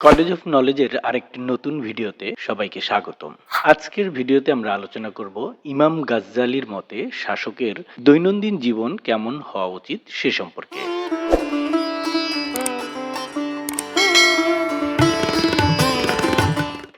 College of নলেজের আরেকটি নতুন ভিডিওতে সবাইকে স্বাগতম। আজকের ভিডিওতে আমরা আলোচনা করব ইমাম গাজ্জালির মতে শাসকের দৈনন্দিন জীবন কেমন হওয়া উচিত সে সম্পর্কে।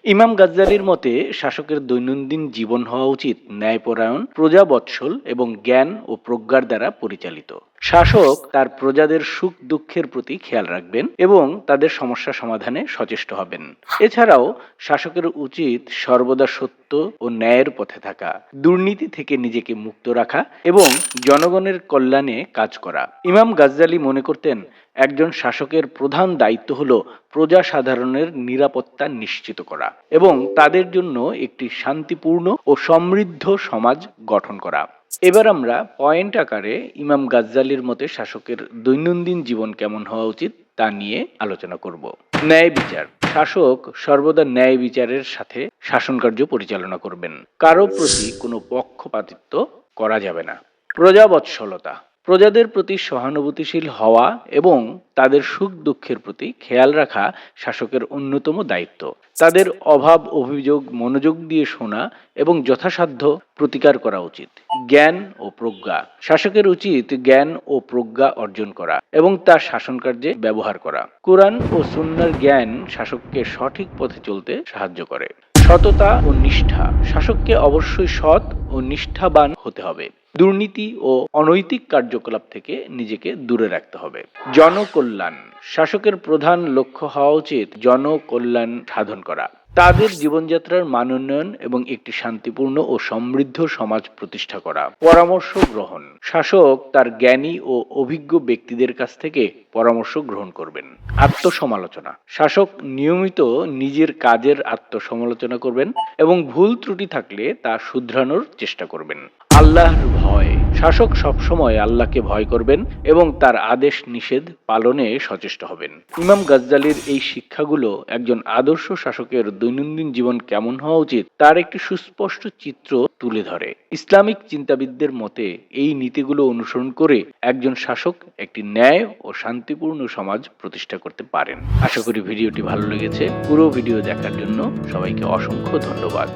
ইমাম গাজ্জালির মতে, শাসকের দৈনন্দিন জীবন হওয়া উচিত ন্যায়পরায়ণ, প্রজাবৎসল এবং জ্ঞান ও প্রজ্ঞার দ্বারা পরিচালিত। শাসক তার প্রজাদের সুখ দুঃখের প্রতি খেয়াল রাখবেন এবং তাদের সমস্যা সমাধানে সচেষ্ট হবেন। এছাড়াও, শাসকের উচিত সর্বদা সত্য ও ন্যায়ের পথে থাকা, দুর্নীতি থেকে নিজেকে মুক্ত রাখা এবং জনগণের কল্যাণে কাজ করা। ইমাম গাজ্জালি মনে করতেন একজন শাসকের প্রধান দায়িত্ব হল প্রজা সাধারণের নিরাপত্তা নিশ্চিত করা এবং তাদের জন্য একটি শান্তিপূর্ণ ও সমৃদ্ধ সমাজ গঠন করা। এবার আমরা পয়েন্ট আকারে ইমাম গাজ্জালির মতে শাসকের দৈনন্দিন জীবন কেমন হওয়া উচিত তা নিয়ে আলোচনা করব। ন্যায় বিচার। শাসক সর্বদা ন্যায় বিচারের সাথে শাসন কার্য পরিচালনা করবেন। কারও প্রতি কোনো পক্ষপাতিত্ব করা যাবে না। প্রজাবৎসলতা। প্রজাদের প্রতি সহানুভূতিশীল হওয়া এবং তাদের সুখ দুঃখের প্রতি খেয়াল রাখা শাসকের অন্যতম দায়িত্ব। তাদের অভাব, অভিযোগ, মনোযোগ দিয়ে শোনা এবং যথাসাধ্য প্রতিকার করা উচিত। জ্ঞান ও প্রজ্ঞা। শাসকের উচিত জ্ঞান ও প্রজ্ঞা অর্জন করা এবং তা শাসন কার্যে ব্যবহার করা। কোরআন ও সুন্নার জ্ঞান শাসককে সঠিক পথে চলতে সাহায্য করে। সততা ও নিষ্ঠা। শাসককে অবশ্যই সৎ ও নিষ্ঠাবান হতে হবে। দুর্নীতি ও অনৈতিক কার্যকলাপ থেকে নিজেকে দূরে রাখতে হবে। জনকল্যাণ। শাসকের প্রধান লক্ষ্য হওয়া উচিত জনকল্যাণ সাধন করা। তাদের জীবনযাত্রার মান উন্নয়ন এবং একটি শান্তিপূর্ণ ও সমৃদ্ধ সমাজ প্রতিষ্ঠা করা। পরামর্শ গ্রহণ। শাসক তার জ্ঞানী ও অভিজ্ঞ ব্যক্তিদের কাছ থেকে পরামর্শ গ্রহণ করবেন। আত্মসমালোচনা। শাসক নিয়মিত নিজের কাজের আত্মসমালোচনা করবেন এবং ভুল ত্রুটি থাকলে তা শুধরানোর চেষ্টা করবেন। আল্লাহর ভয়। শাসক সবসময় আল্লাহকে ভয় করবেন এবং তার আদেশ নিষেধ পালনে সচেষ্ট হবেন। ইমাম গাজ্জালির এই শিক্ষাগুলো একজন আদর্শ শাসকের দৈনন্দিন জীবন কেমন হওয়া উচিত, তার একটি সুস্পষ্ট চিত্র তুলে ধরে। ইসলামিক চিন্তাবিদদের মতে, এই নীতিগুলো অনুসরণ করে একজন শাসক একটি ন্যায় ও শান্তিপূর্ণ সমাজ প্রতিষ্ঠা করতে পারেন। আশা করি ভিডিওটি ভালো লেগেছে। পুরো ভিডিও দেখার জন্য সবাইকে অসংখ্য ধন্যবাদ।